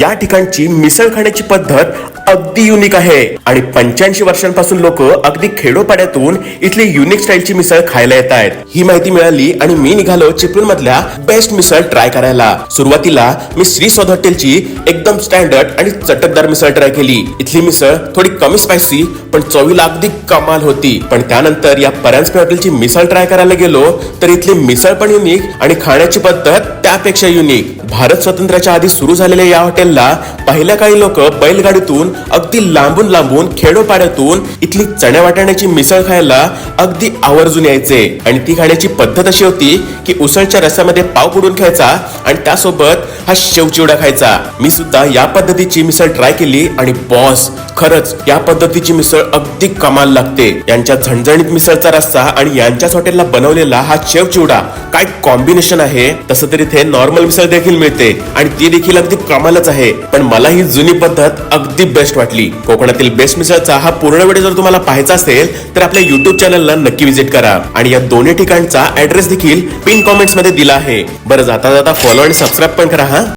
या ठिकाणची मिसळ खाण्याची पद्धत अगदी युनिक आहे. आणि पंच्याऐंशी वर्षांपासून लोक अगदी खेडोपाड्यातून इथली युनिक स्टाईलची मिसळ खायला येत आहेत. ही माहिती मिळाली आणि मी निघालो चिपळूण मधल्या बेस्ट मिसळ ट्राय करायला. सुरुवातीला मी श्री स्वाद हॉटेलची एकदम स्टँडर्ड आणि चटकदार मिसळ ट्राय केली. इथली मिसळ थोडी कमी स्पायसी पण चवीला अगदी कमाल होती. पण त्यानंतर या परांजपे हॉटेलची मिसळ ट्राय करायला गेलो तर इथली मिसळ पण युनिक आणि खाण्याची पद्धत त्यापेक्षा युनिक भारत स्वातंत्र्याच्या आधी सुरू झालेल्या या हॉटेलला पहिल्या काही लोक बैलगाडीतून अगदी लांबून लांबून खेडोपाड्यातून इथली चण्या वाटाण्याची मिसळ खायला अगदी आवर्जून यायचे. आणि ती खाण्याची पद्धत अशी होती की उसळच्या रसामध्ये पाव पुडून खायचा आणि त्यासोबत हा शेवचिवडा खायचा. मी सुद्धा या पद्धतीची मिसळ ट्राय केली आणि बॉस खरंच या पद्धतीची मिसळ अगदी कमाल लागते. यांच्या झणझणीत मिसळचा रस्सा आणि यांच्याच हॉटेलला बनवलेला हा शेव चिवडा काय कॉम्बिनेशन आहे? तसं तर इथे नॉर्मल मिसळ देखील मिळते आणि ती देखील अगदी कमालच आहे. पण मला ही जुनी पद्धत अगदी बेस्ट वाटली. कोकणातील बेस्ट मिसळचा हा पूर्ण वेळ जर तुम्हाला पाहायचा असेल तर आपल्या युट्यूब चॅनलला नक्की व्हिजिट करा. आणि या दोन्ही ठिकाणचा ऍड्रेस देखील पिन कॉमेंट्समध्ये दिला आहे. बरं जाता जाता फॉलो आणि सबस्क्राईब पण करा हा